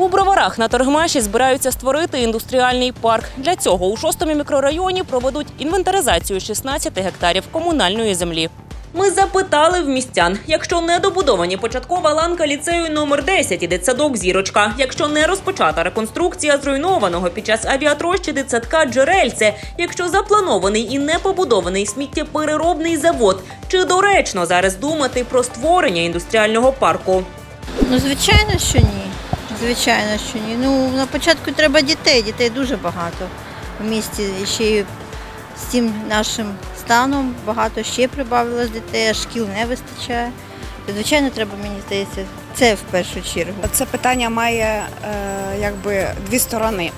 У броварах на торгмаші збираються створити індустріальний парк. Для цього у шостому мікрорайоні проведуть інвентаризацію 16 гектарів комунальної землі. Ми запитали в містян, якщо не добудовані початкова ланка ліцею номер 10 і дитсадок зірочка, якщо не розпочата реконструкція зруйнованого під час авіатрощі дитсадка Джерельце, якщо запланований і не побудований сміттєпереробний завод, чи доречно зараз думати про створення індустріального парку? Ну, звичайно, що ні. Звичайно, що ні. Ну, на початку треба дітей. Дітей дуже багато в місті. Ще й з цим нашим станом багато ще прибавилось дітей, а шкіл не вистачає. Звичайно, треба, мені здається, це в першу чергу. Це питання має е, якби дві сторони.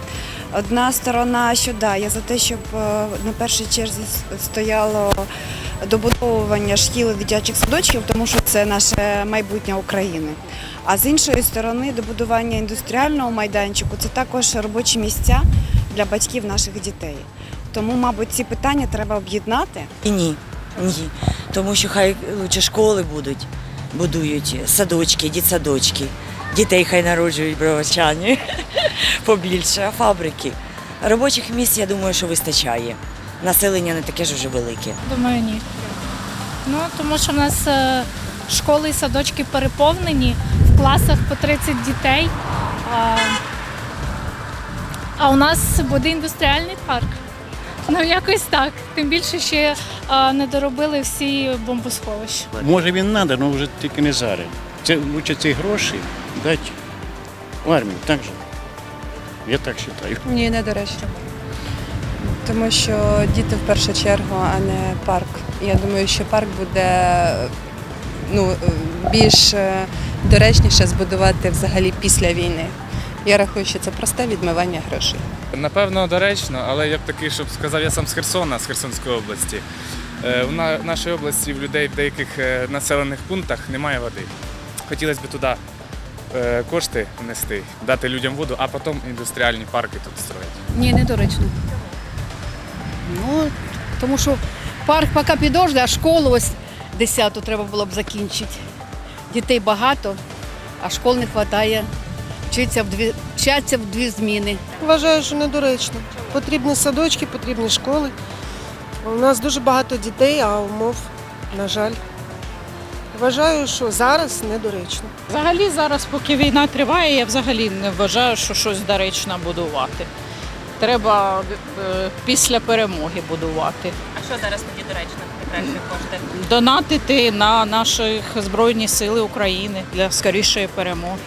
Одна сторона, що да, я за те, щоб е, на першій черзі стояло добудовування шкіл і дитячих садочків, тому що це наше майбутнє України. А з іншої сторони, добудування індустріального майданчику це також робочі місця для батьків наших дітей. Тому, мабуть, ці питання треба об'єднати. І ні, ні. Тому що хай лучше школи будуть, будують садочки, дітсадочки. Дітей хай народжують бровачані побільше, а фабрики. Робочих місць, я думаю, що вистачає. Населення не таке ж вже велике. Думаю, ні. Ну, тому що в нас е, школи і садочки переповнені, в класах по 30 дітей. А, а у нас буде індустріальний парк. Ну, якось так. Тим більше ще а, не доробили всі бомбосховища. Може він треба, але вже тільки не зараз. Це лучше ці гроші дати в армію, так же. Я так вважаю. Ні, недоречно. Тому що діти в першу чергу, а не парк. Я думаю, що парк буде ну, більш е, доречніше збудувати взагалі після війни. Я рахую, що це просте відмивання грошей. Напевно, доречно, але я б такий, щоб сказав, я сам з Херсона, з Херсонської області. Е, В нашій області в людей в деяких е, населених пунктах немає води. Хотілося б туди е, кошти внести, дати людям воду, а потім індустріальні парки тут строїти. Ні, недоречно. Ну, тому що парк поки підожде, а школу ось 10 треба було б закінчити. Дітей багато, а школ не вистачає. Вчаться в дві, вчаться в дві зміни. Вважаю, що недоречно. Потрібні садочки, потрібні школи. У нас дуже багато дітей, а умов, на жаль. Вважаю, що зараз недоречно. Взагалі зараз, поки війна триває, я взагалі не вважаю, що щось доречно будувати. Треба е, після перемоги будувати. А що зараз тоді доречно краще кошти? Донатити на наші Збройні Сили України для скорішої перемоги.